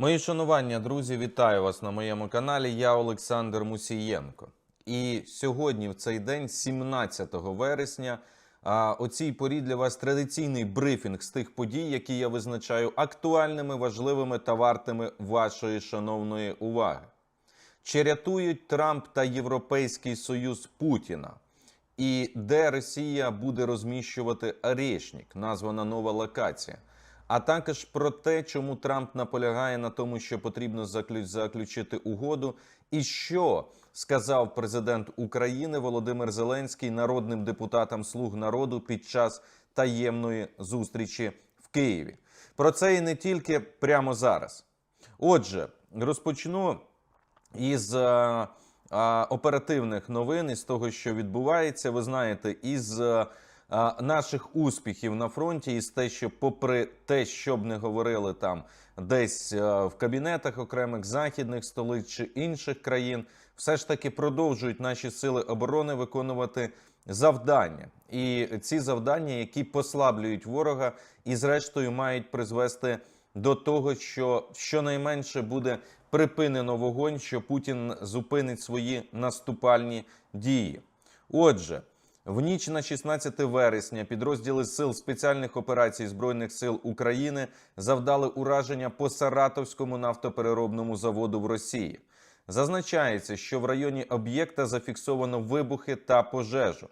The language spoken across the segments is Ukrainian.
Мої шанування, друзі, вітаю вас на моєму каналі. Я Олександр Мусієнко. І сьогодні, в цей день, 17 вересня, о цій порі для вас традиційний брифінг з тих подій, які я визначаю актуальними, важливими та вартими вашої шановної уваги. Чи рятують Трамп та Європейський Союз Путіна? І де Росія буде розміщувати Орешник, названа нова локація. А також про те, чому Трамп наполягає на тому, що потрібно заключ- заключити угоду, і що сказав президент України Володимир Зеленський народним депутатам Слуг народу під час таємної зустрічі в Києві. Про це і не тільки прямо зараз. Отже, розпочну із е, е, оперативних новин, із того, що відбувається. Ви знаєте, із е, е, наших успіхів на фронті, із те, що, попри те, що б не говорили там десь е, в кабінетах окремих західних столиць чи інших країн, все ж таки продовжують наші сили оборони виконувати завдання. І ці завдання, які послаблюють ворога, і зрештою мають призвести до того, що щонайменше буде припинено вогонь, що Путін зупинить свої наступальні дії. Отже, в ніч на 16 вересня підрозділи сил спеціальних операцій збройних сил України завдали ураження по Саратовському нафтопереробному заводу в Росії. Зазначається, що в районі об'єкта зафіксовано вибухи та пожежу.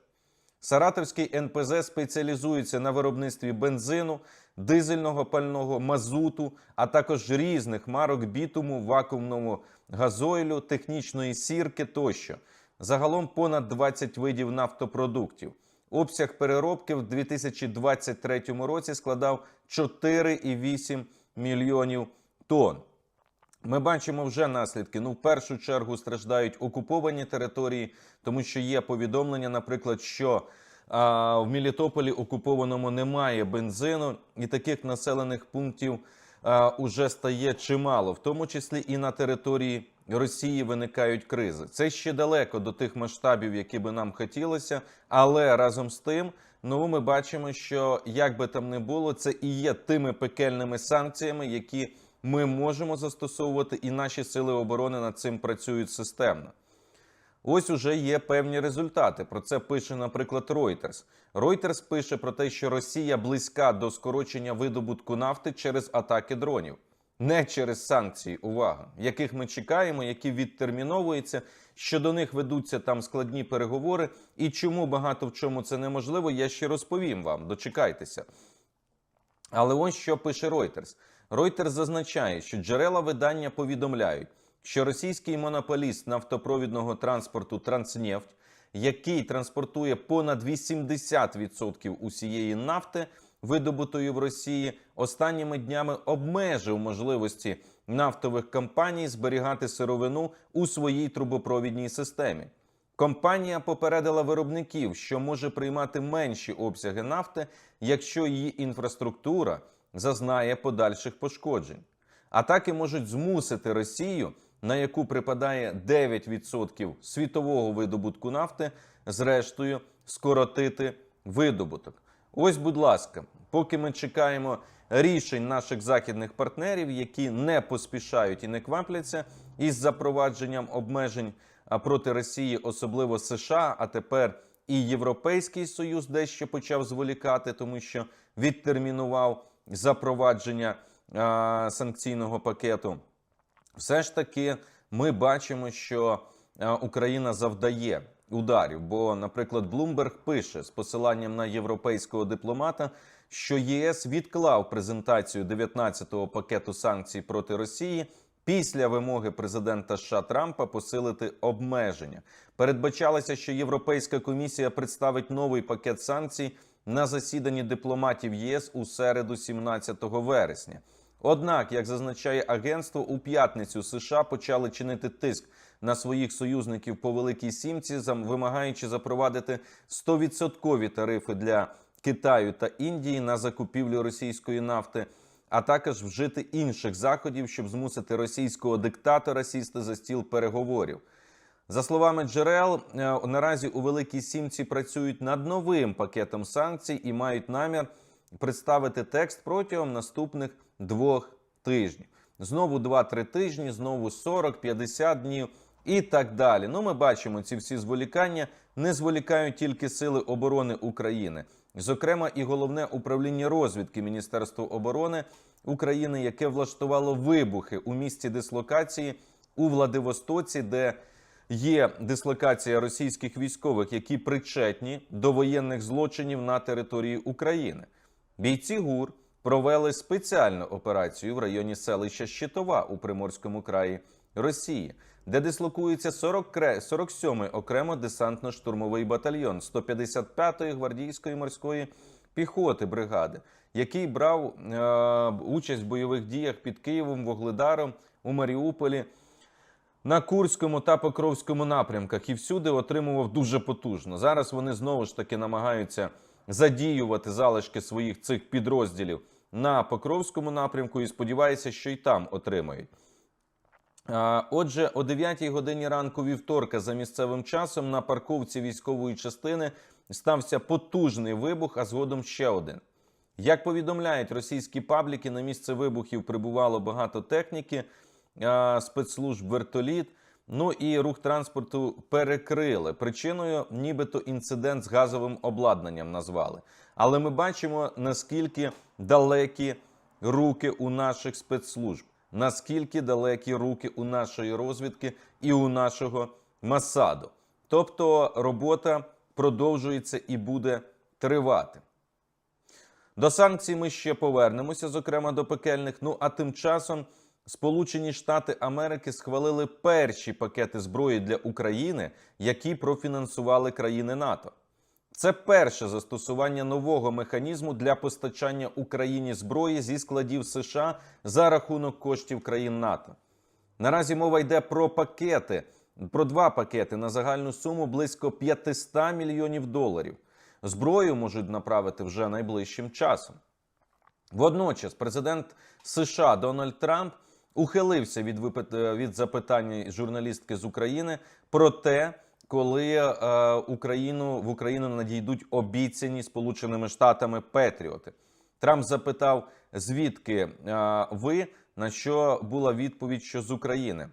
Саратовський НПЗ спеціалізується на виробництві бензину, дизельного пального, мазуту, а також різних марок бітуму, вакуумного газойлю, технічної сірки тощо. Загалом понад 20 видів нафтопродуктів. Обсяг переробки в 2023 році складав 4,8 мільйонів тонн. Ми бачимо вже наслідки. Ну, в першу чергу страждають окуповані території, тому що є повідомлення, наприклад, що а, в Мелітополі окупованому немає бензину, і таких населених пунктів а, уже стає чимало, в тому числі і на території Росії виникають кризи. Це ще далеко до тих масштабів, які би нам хотілося, але разом з тим. Ну, ми бачимо, що як би там не було, це і є тими пекельними санкціями, які ми можемо застосовувати, і наші сили оборони над цим працюють системно. Ось уже є певні результати. Про це пише, наприклад, Reuters. Reuters пише про те, що Росія близька до скорочення видобутку нафти через атаки дронів, не через санкції, увага, яких ми чекаємо, які відтерміновуються, що до них ведуться там складні переговори. І чому багато в чому це неможливо, я ще розповім вам. Дочекайтеся. Але ось що пише Reuters. Reuters зазначає, що джерела видання повідомляють, що російський монополіст нафтопровідного транспорту Транснефть, який транспортує понад 80% усієї нафти, видобутої в Росії, останніми днями обмежив можливості нафтових компаній зберігати сировину у своїй трубопровідній системі. Компанія попередила виробників, що може приймати менші обсяги нафти, якщо її інфраструктура зазнає подальших пошкоджень. Атаки можуть змусити Росію, на яку припадає 9% світового видобутку нафти, зрештою скоротити видобуток. Ось, будь ласка, поки ми чекаємо рішень наших західних партнерів, які не поспішають і не квапляться із запровадженням обмежень проти Росії, особливо США, а тепер і Європейський Союз дещо почав зволікати, тому що відтермінував запровадження а, санкційного пакету. Все ж таки, ми бачимо, що Україна завдає ударів. Бо, наприклад, Блумберг пише з посиланням на європейського дипломата, що ЄС відклав презентацію 19-го пакету санкцій проти Росії після вимоги президента США Трампа посилити обмеження. Передбачалося, що Європейська комісія представить новий пакет санкцій на засіданні дипломатів ЄС у середу, 17 вересня. Однак, як зазначає агентство, у п'ятницю США почали чинити тиск на своїх союзників по Великій Сімці, вимагаючи запровадити 100% тарифи для Китаю та Індії на закупівлю російської нафти, а також вжити інших заходів, щоб змусити російського диктатора сісти за стіл переговорів. За словами джерел, е, наразі у Великій Сімці працюють над новим пакетом санкцій і мають намір представити текст протягом наступних двох тижнів. знову 2-3 тижні, знову 40-50 днів і так далі. Ну, ми бачимо ці всі зволікання. Не зволікають тільки Сили оборони України, зокрема, і головне управління розвідки Міністерства оборони України, яке влаштувало вибухи у місці дислокації у Владивостоці, де є дислокація російських військових, які причетні до воєнних злочинів на території України. Бійці ГУР провели спеціальну операцію в районі селища Щитова у Приморському краї Росії, де дислокується 40 кре- 47-й окремо десантно-штурмовий батальйон 155-ї гвардійської морської піхоти бригади, який брав е, участь в бойових діях під Києвом, Вогледаром у Маріуполі на Курському та Покровському напрямках і всюди отримував дуже потужно. Зараз вони знову ж таки намагаються задіювати залишки своїх цих підрозділів на Покровському напрямку і сподіваюся, що й там отримають. Отже, о 9 годині ранку вівторка за місцевим часом на парковці військової частини стався потужний вибух, а згодом ще один. Як повідомляють російські пабліки, на місце вибухів прибувало багато техніки, спецслужб вертоліт. Ну і рух транспорту перекрили. Причиною, нібито інцидент з газовим обладнанням назвали. Але ми бачимо, наскільки далекі руки у наших спецслужб, наскільки далекі руки у нашої розвідки і у нашого Масаду. Тобто робота продовжується і буде тривати. До санкцій ми ще повернемося, зокрема до пекельних. Ну а тим часом Сполучені Штати Америки схвалили перші пакети зброї для України, які профінансували країни НАТО. Це перше застосування нового механізму для постачання Україні зброї зі складів США за рахунок коштів країн НАТО. Наразі мова йде про пакети, про два пакети на загальну суму близько 500 мільйонів доларів. Зброю можуть направити вже найближчим часом. Водночас, президент США Дональд Трамп ухилився від випит- від запитання журналістки з України про те, коли е, Україну в Україну надійдуть обіцяні Сполученими Штатами Петріоти. Трамп запитав, звідки е, ви, на що була відповідь, що з України.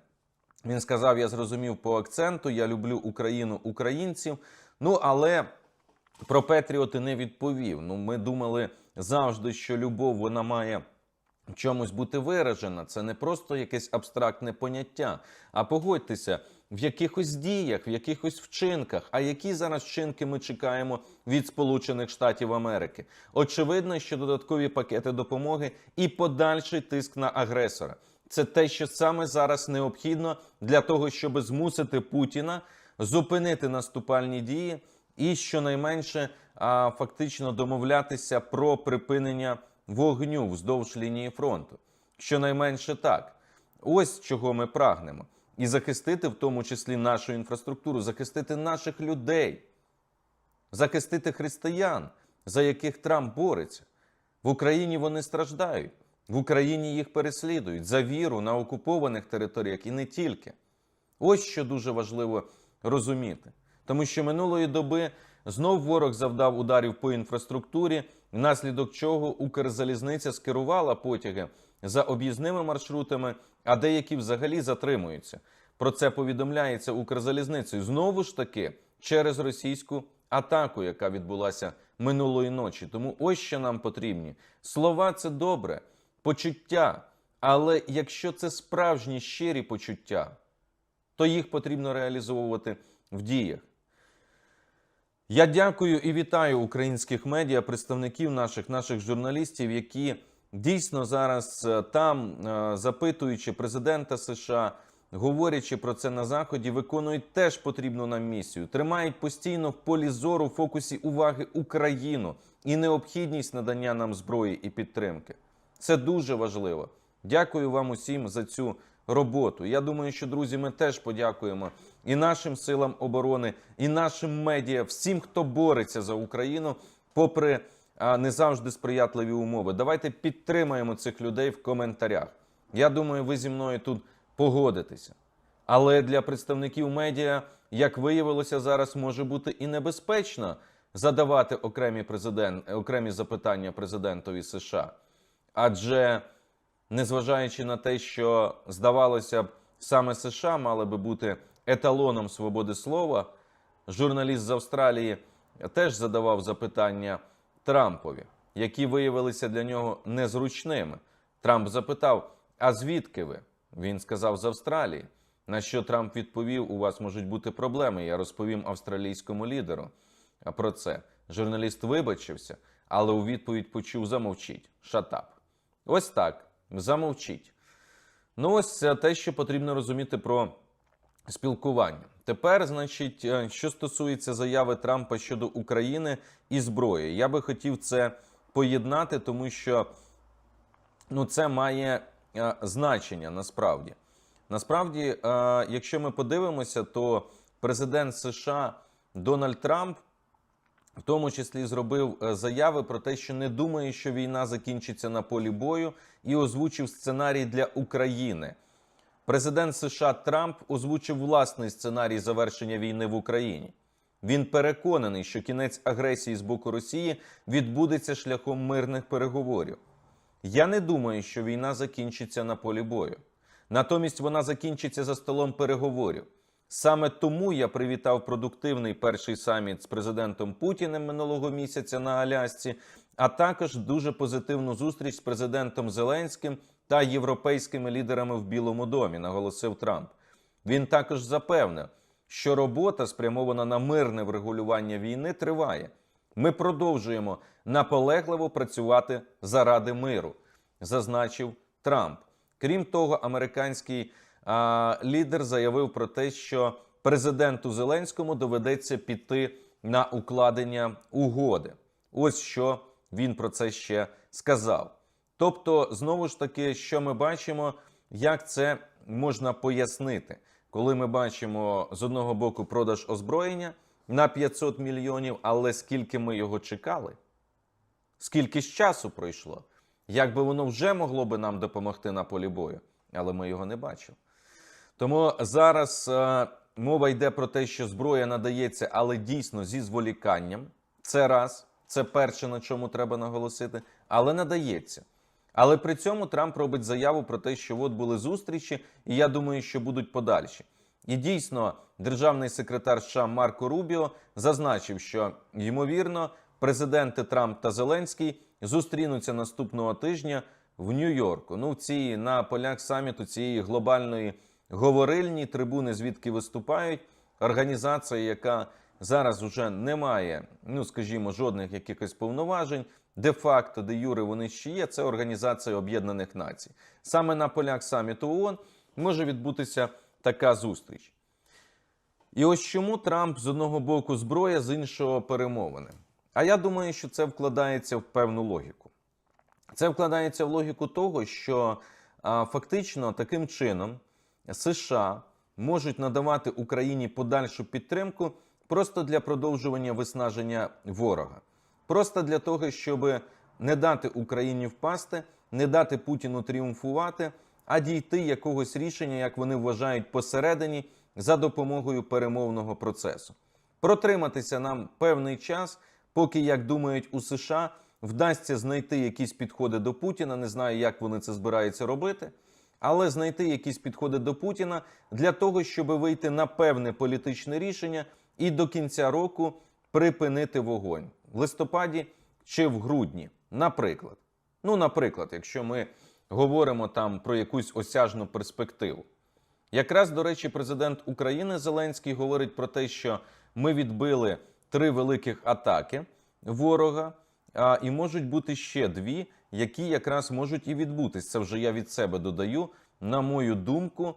Він сказав: Я зрозумів по акценту, я люблю Україну українців. Ну але про Петріоти не відповів. Ну, ми думали завжди, що любов вона має чомусь бути виражена. Це не просто якесь абстрактне поняття. А погодьтеся, в якихось діях, в якихось вчинках. А які зараз вчинки ми чекаємо від Сполучених Штатів Америки? Очевидно, що додаткові пакети допомоги і подальший тиск на агресора. Це те, що саме зараз необхідно для того, щоб змусити Путіна зупинити наступальні дії і щонайменше а, фактично домовлятися про припинення вогню вздовж лінії фронту. Щонайменше так. Ось чого ми прагнемо. І захистити в тому числі нашу інфраструктуру, захистити наших людей, захистити християн, за яких Трамп бореться. В Україні вони страждають, в Україні їх переслідують за віру на окупованих територіях і не тільки. Ось що дуже важливо розуміти. Тому що минулої доби знов ворог завдав ударів по інфраструктурі, внаслідок чого Укрзалізниця скерувала потяги за об'їзними маршрутами, а деякі взагалі затримуються. Про це повідомляється Укрзалізницею. Знову ж таки, через російську атаку, яка відбулася минулої ночі. Тому ось що нам потрібні. Слова це добре, почуття. Але якщо це справжні щирі почуття, то їх потрібно реалізовувати в діях. Я дякую і вітаю українських медіа, представників наших, наших журналістів, які дійсно зараз е, там, е, запитуючи президента США, говорячи про це на заході, виконують теж потрібну нам місію, тримають постійно в полі зору в фокусі уваги Україну і необхідність надання нам зброї і підтримки. Це дуже важливо. Дякую вам усім за цю роботу. Я думаю, що друзі, ми теж подякуємо і нашим силам оборони, і нашим медіа, всім, хто бореться за Україну, попри не завжди сприятливі умови. Давайте підтримаємо цих людей в коментарях. Я думаю, ви зі мною тут погодитеся. Але для представників медіа, як виявилося, зараз може бути і небезпечно задавати окремі президент, окремі запитання президентові США. Адже незважаючи на те, що здавалося б, саме США мали би бути еталоном свободи слова, журналіст з Австралії теж задавав запитання Трампові, які виявилися для нього незручними. Трамп запитав: А звідки ви? Він сказав з Австралії. На що Трамп відповів: у вас можуть бути проблеми. Я розповім австралійському лідеру про це. Журналіст вибачився, але у відповідь почув замовчіть. Шатап. Ось так. Замовчіть. Ну, ось це те, що потрібно розуміти про спілкування. Тепер, значить, е, що стосується заяви Трампа щодо України і зброї, я би хотів це поєднати, тому що ну, це має значення насправді. Насправді, е, якщо ми подивимося, то президент США Дональд Трамп в тому числі зробив е, заяви про те, що не думає, що війна закінчиться на полі бою, і озвучив сценарій для України. Президент США Трамп озвучив власний сценарій завершення війни в Україні. Він переконаний, що кінець агресії з боку Росії відбудеться шляхом мирних переговорів. Я не думаю, що війна закінчиться на полі бою. Натомість вона закінчиться за столом переговорів. Саме тому я привітав продуктивний перший саміт з президентом Путіним минулого місяця на Алясці, а також дуже позитивну зустріч з президентом Зеленським та європейськими лідерами в Білому домі, наголосив Трамп. Він також запевнив, що робота, спрямована на мирне врегулювання війни, триває. Ми продовжуємо наполегливо працювати заради миру, зазначив Трамп. Крім того, американський а, лідер заявив про те, що президенту Зеленському доведеться піти на укладення угоди. Ось що він про це ще сказав. Тобто, знову ж таки, що ми бачимо, як це можна пояснити, коли ми бачимо з одного боку продаж озброєння на 500 мільйонів, але скільки ми його чекали, скільки ж часу пройшло, як би воно вже могло би нам допомогти на полі бою, але ми його не бачимо. Тому зараз е, мова йде про те, що зброя надається, але дійсно зі зволіканням. Це раз, це перше, на чому треба наголосити, але надається. Але при цьому Трамп робить заяву про те, що от були зустрічі, і я думаю, що будуть подальші. І дійсно, державний секретар США Марко Рубіо зазначив, що ймовірно президенти Трамп та Зеленський зустрінуться наступного тижня в Нью-Йорку. Ну, в цій на полях саміту цієї глобальної говорильні трибуни, звідки виступають. Організація, яка зараз вже не має, ну скажімо, жодних якихось повноважень. Де-факто, де юри вони ще є. Це Організація Об'єднаних Націй. Саме на полях саміту ООН може відбутися така зустріч. І ось чому Трамп з одного боку зброя, з іншого перемовини. А я думаю, що це вкладається в певну логіку. Це вкладається в логіку того, що а, фактично таким чином США можуть надавати Україні подальшу підтримку просто для продовжування виснаження ворога, просто для того, щоб не дати Україні впасти, не дати Путіну тріумфувати, а дійти якогось рішення, як вони вважають, посередині за допомогою перемовного процесу. Протриматися нам певний час, поки, як думають у США, вдасться знайти якісь підходи до Путіна. Не знаю, як вони це збираються робити, але знайти якісь підходи до Путіна для того, щоб вийти на певне політичне рішення і до кінця року припинити вогонь в листопаді чи в грудні, наприклад. Ну, наприклад, якщо ми говоримо там про якусь осяжну перспективу. Якраз, до речі, президент України Зеленський говорить про те, що ми відбили три великих атаки ворога, а, і можуть бути ще дві, які якраз можуть і відбутись. Це вже я від себе додаю, на мою думку,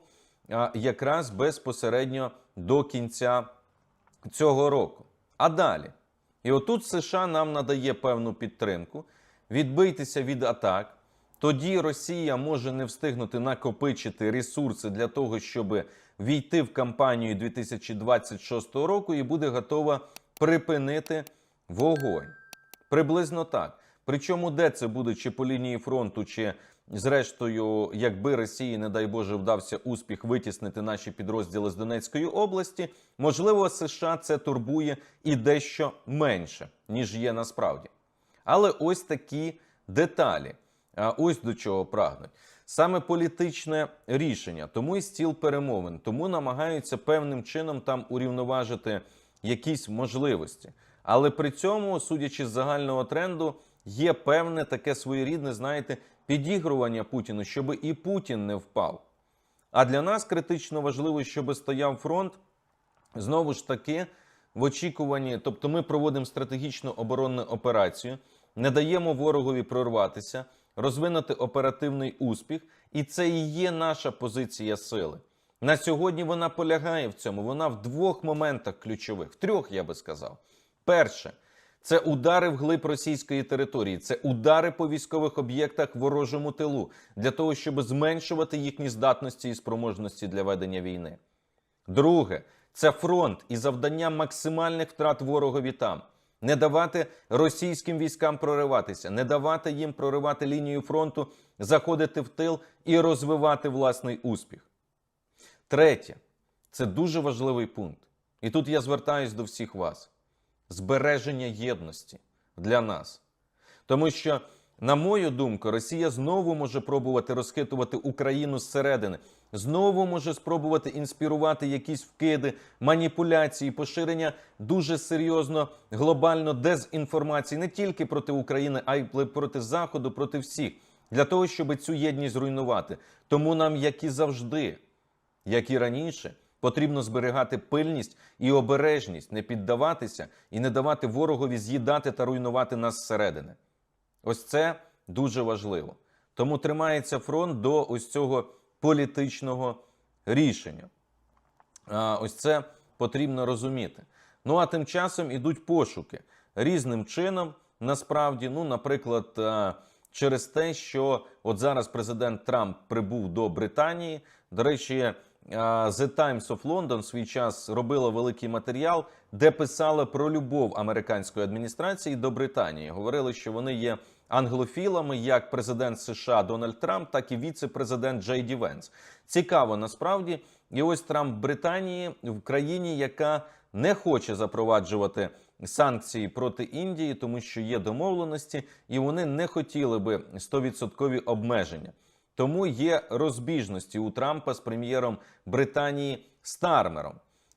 а, якраз безпосередньо до кінця цього року. А далі. І отут США нам надає певну підтримку, відбийтеся від атак. Тоді Росія може не встигнути накопичити ресурси для того, щоб війти в кампанію 2026 року і буде готова припинити вогонь. Приблизно так. Причому де це буде, чи по лінії фронту, чи зрештою, якби Росії, не дай Боже, вдався успіх витіснити наші підрозділи з Донецької області, можливо, США це турбує і дещо менше, ніж є насправді. Але ось такі деталі. А ось до чого прагнуть. саме політичне рішення, тому і стіл перемовин, тому намагаються певним чином там урівноважити якісь можливості. Але при цьому, судячи з загального тренду, є певне таке своєрідне, знаєте, підігрування Путіну, щоб і Путін не впав. А для нас критично важливо, щоб стояв фронт знову ж таки в очікуванні, тобто ми проводимо стратегічну оборонну операцію, не даємо ворогові прорватися, розвинути оперативний успіх, і це і є наша позиція сили. На сьогодні вона полягає в цьому. Вона в двох моментах ключових, в трьох я би сказав. Перше, це удари вглиб російської території, це удари по військових об'єктах ворожому тилу для того, щоб зменшувати їхні здатності і спроможності для ведення війни. Друге, це фронт і завдання максимальних втрат ворогові там. Не давати російським військам прориватися, не давати їм проривати лінію фронту, заходити в тил і розвивати власний успіх. Третє, це дуже важливий пункт. І тут я звертаюсь до всіх вас: збереження єдності для нас. Тому що, на мою думку, Росія знову може пробувати розхитувати Україну зсередини, знову може спробувати інспірувати якісь вкиди, маніпуляції, поширення дуже серйозно глобально дезінформації не тільки проти України, а й проти Заходу, проти всіх, для того, щоб цю єдність зруйнувати. Тому нам, як і завжди, як і раніше, потрібно зберігати пильність і обережність, не піддаватися і не давати ворогові з'їдати та руйнувати нас зсередини. Ось це дуже важливо. Тому тримається фронт до ось цього політичного рішення. Ось це потрібно розуміти. Ну а тим часом ідуть пошуки різним чином. Насправді, ну, наприклад, через те, що от зараз президент Трамп прибув до Британії. До речі, The Times of London в свій час робила великий матеріал, де писали про любов американської адміністрації до Британії. Говорили, що вони є англофілами, як президент США Дональд Трамп, так і віце-президент Джей Ді Венс. Цікаво насправді. І ось Трамп Британії в країні, яка не хоче запроваджувати санкції проти Індії, тому що є домовленості, і вони не хотіли би 100% обмеження. Тому є розбіжності у Трампа з прем'єром Британії Стармером.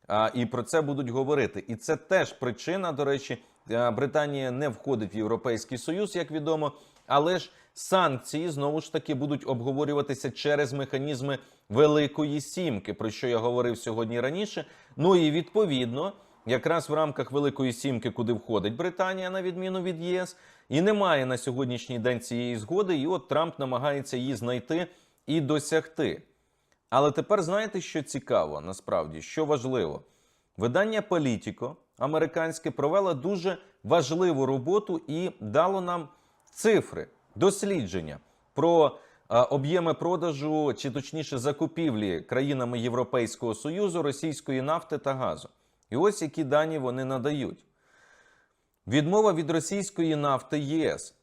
А, і про це будуть говорити. І це теж причина, до речі, Британія не входить в Європейський Союз, як відомо, але ж санкції знову ж таки будуть обговорюватися через механізми Великої Сімки, про що я говорив сьогодні раніше. Ну і відповідно, якраз в рамках Великої Сімки, куди входить Британія, на відміну від ЄС, і немає на сьогоднішній день цієї згоди. І от Трамп намагається її знайти і досягти. Але тепер знаєте, що цікаво, насправді, що важливо, видання Політіко американське провело дуже важливу роботу і дало нам цифри, дослідження про об'єми продажу, чи точніше закупівлі країнами Європейського Союзу російської нафти та газу. І ось які дані вони надають. Відмова від російської нафти ЄС.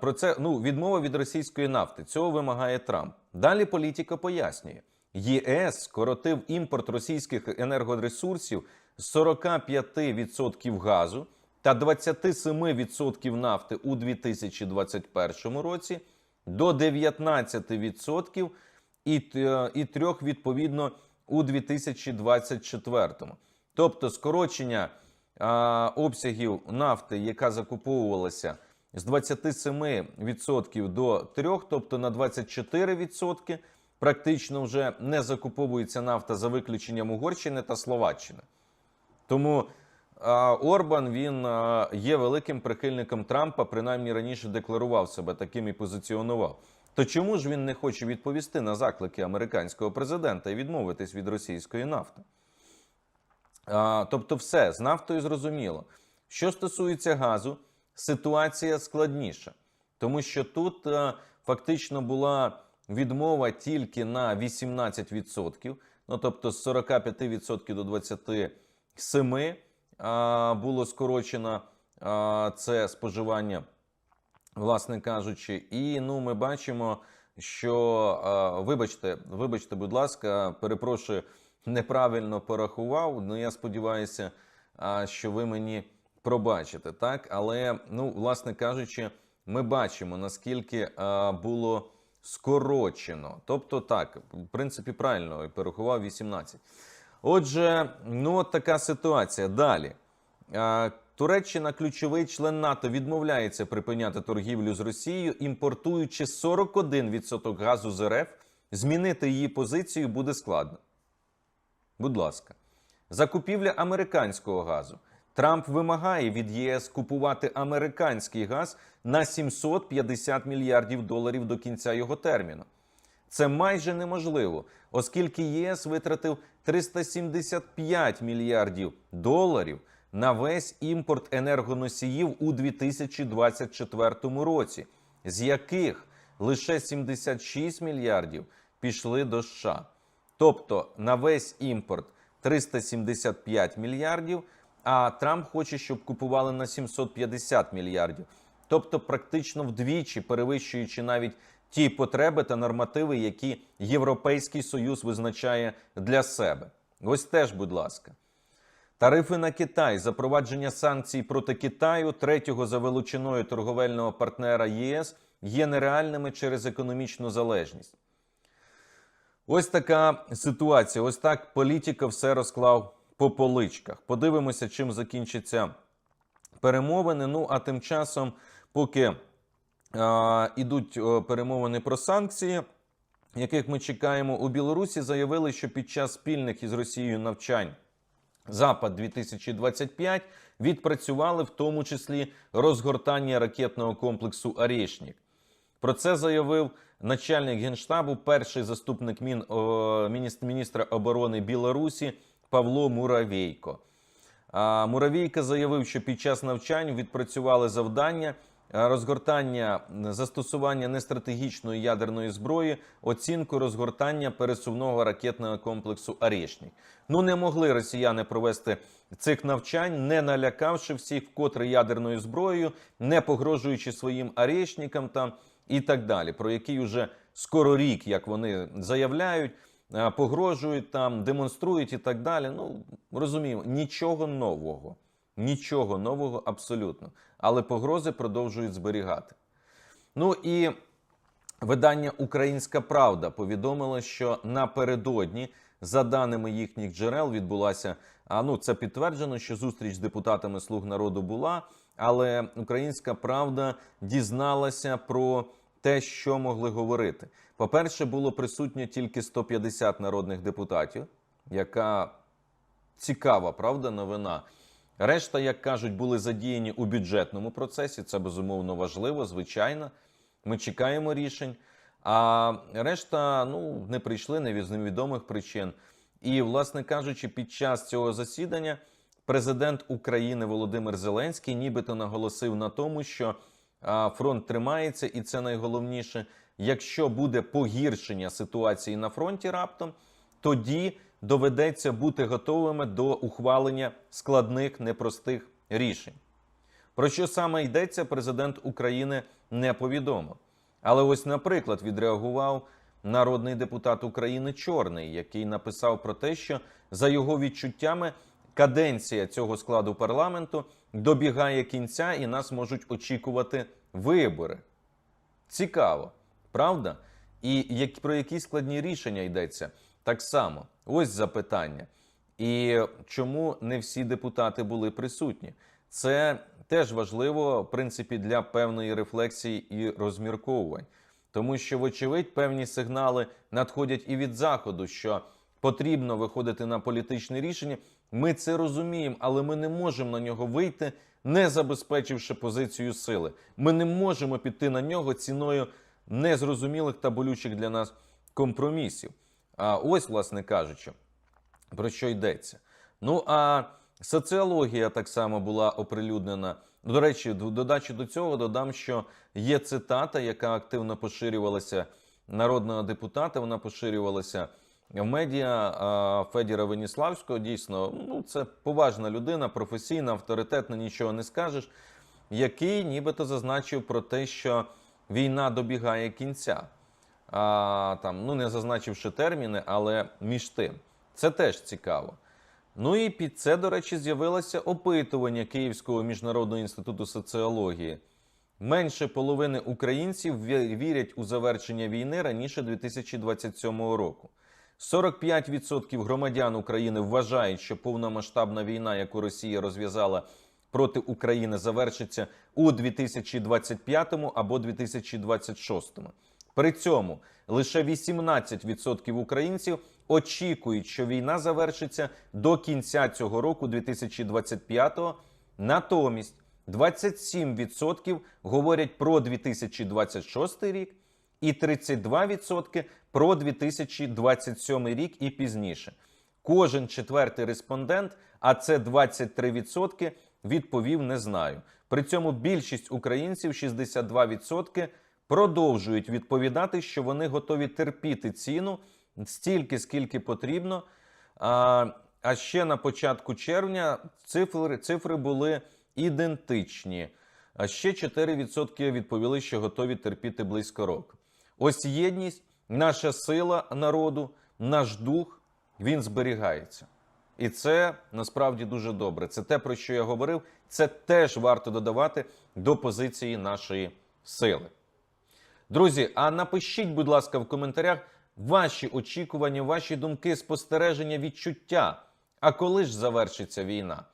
Про це ну відмова від російської нафти. Цього вимагає Трамп. Далі політика пояснює: ЄС скоротив імпорт російських енергоресурсів 45% газу та 27% нафти у 2021 році до 19% і, е, і 3% відповідно у 2024. Тобто скорочення а, обсягів нафти, яка закуповувалася з 27% до 3%, тобто на 24%, практично вже не закуповується нафта за виключенням Угорщини та Словаччини. Тому Орбан він є великим прихильником Трампа, принаймні раніше декларував себе таким і позиціонував. То чому ж він не хоче відповісти на заклики американського президента і відмовитись від російської нафти? А, Тобто, все з нафтою зрозуміло. Що стосується газу, ситуація складніша, тому що тут а, фактично була відмова тільки на 18%, ну тобто з 45% до 20%. Семи було скорочено це споживання, власне кажучи, і ну ми бачимо, що вибачте, вибачте, будь ласка, перепрошую, неправильно порахував. Ну я сподіваюся, що ви мені пробачите так. Але ну, власне кажучи, ми бачимо наскільки було скорочено. Тобто, так, в принципі, правильно порахував 18. Отже, ну от така ситуація. Далі. Е, Туреччина, ключовий член НАТО, відмовляється припиняти торгівлю з Росією, імпортуючи 41% газу з РФ. Змінити її позицію буде складно. Будь ласка, закупівля американського газу. Трамп вимагає від ЄС купувати американський газ на 750 мільярдів доларів до кінця його терміну. Це майже неможливо, оскільки єС витратив 375 мільярдів доларів на весь імпорт енергоносіїв у 2024 році, з яких лише 76 мільярдів пішли до США. Тобто на весь імпорт 375 мільярдів, а Трамп хоче, щоб купували на 750 мільярдів. Тобто, практично вдвічі перевищуючи навіть ті потреби та нормативи, які Європейський Союз визначає для себе. Ось теж, будь ласка. Тарифи на Китай, запровадження санкцій проти Китаю, третього за величиною торговельного партнера ЄС, є нереальними через економічну залежність. Ось така ситуація. Ось так політика все розклав по поличках. Подивимося, чим закінчаться перемовини. Ну а тим часом, поки ідуть перемовини про санкції, яких ми чекаємо у Білорусі, заявили, що під час спільних із Росією навчань Запад 2025 відпрацювали в тому числі розгортання ракетного комплексу Арєшнік. Про це заявив начальник генштабу, перший заступник мін, о, міністр, міністра оборони Білорусі Павло Муравейко. А Муравійка заявив, що під час навчань відпрацювали завдання е, розгортання застосування нестратегічної ядерної зброї, оцінку розгортання пересувного ракетного комплексу Арєшнік. Ну не могли росіяни провести цих навчань, не налякавши всіх вкотре ядерною зброєю, не погрожуючи своїм Арєшнікам там і так далі, про який уже скоро рік, як вони заявляють, е, погрожують там, демонструють і так далі. Ну розуміємо, нічого нового, нічого нового абсолютно. Але погрози продовжують зберігати. Ну і видання Українська Правда повідомило, що напередодні, за даними їхніх джерел, відбулася. А ну це підтверджено, що зустріч з депутатами Слуг народу була. Але Українська Правда дізналася про те, що могли говорити. По-перше, було присутньо тільки 150 народних депутатів, яка цікава, правда, новина. Решта, як кажуть, були задіяні у бюджетному процесі. Це безумовно важливо, звичайно. Ми чекаємо рішень. А решта ну, не прийшли не з невідомих причин. І, власне кажучи, під час цього засідання президент України Володимир Зеленський нібито наголосив на тому, що фронт тримається, і це найголовніше. Якщо буде погіршення ситуації на фронті раптом, тоді доведеться бути готовими до ухвалення складних непростих рішень. Про що саме йдеться, президент України не повідомив. Але ось, наприклад, відреагував народний депутат України Чорний, який написав про те, що за його відчуттями каденція цього складу парламенту добігає кінця, і нас можуть очікувати вибори. Цікаво, правда? І як, про які складні рішення йдеться так само. Ось запитання. І чому не всі депутати були присутні? Це теж важливо, в принципі, для певної рефлексії і розмірковувань. Тому що, вочевидь, певні сигнали надходять і від заходу, що потрібно виходити на політичне рішення. Ми це розуміємо, але ми не можемо на нього вийти, не забезпечивши позицію сили. Ми не можемо піти на нього ціною незрозумілих та болючих для нас компромісів. А ось, власне кажучи, про що йдеться. Ну а соціологія так само була оприлюднена. До речі, в додачі до цього додам, що є цитата, яка активно поширювалася народного депутата. Вона поширювалася в медіа Федіра Веніславського. Дійсно, ну це поважна людина, професійна, авторитетна, нічого не скажеш, який нібито зазначив про те, що війна добігає кінця. А, там, ну не зазначивши терміни, але між тим. Це теж цікаво. Ну і під це, до речі, з'явилося опитування Київського міжнародного інституту соціології. Менше половини українців вірять у завершення війни раніше 2027 року. 45% громадян України вважають, що повномасштабна війна, яку Росія розв'язала проти України, завершиться у 2025 або 2026. При цьому лише 18% українців очікують, що війна завершиться до кінця цього року, 2025. Натомість 27% говорять про 2026 рік і 32% про 2027 рік і пізніше. Кожен четвертий респондент, а це 23%, відповів не знаю. При цьому більшість українців, 62%, продовжують відповідати, що вони готові терпіти ціну стільки, скільки потрібно. А, а ще на початку червня цифри, цифри були ідентичні. А ще 4% відповіли, що готові терпіти близько року. Ось єдність, наша сила народу, наш дух, він зберігається. І це насправді дуже добре. Це те, про що я говорив. Це теж варто додавати до позиції нашої сили. Друзі, а напишіть, будь ласка, в коментарях ваші очікування, ваші думки, спостереження, відчуття. А коли ж завершиться війна?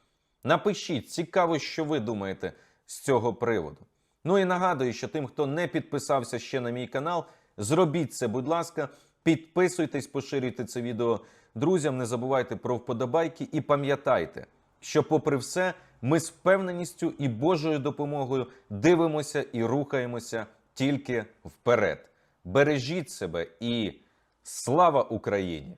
Напишіть, цікаво, що ви думаєте з цього приводу. Ну і нагадую, що тим, хто не підписався ще на мій канал, зробіть це, будь ласка, підписуйтесь, поширюйте це відео друзям, не забувайте про вподобайки і пам'ятайте, що, попри все, ми з впевненістю і Божою допомогою дивимося і рухаємося тільки вперед. Бережіть себе і слава Україні!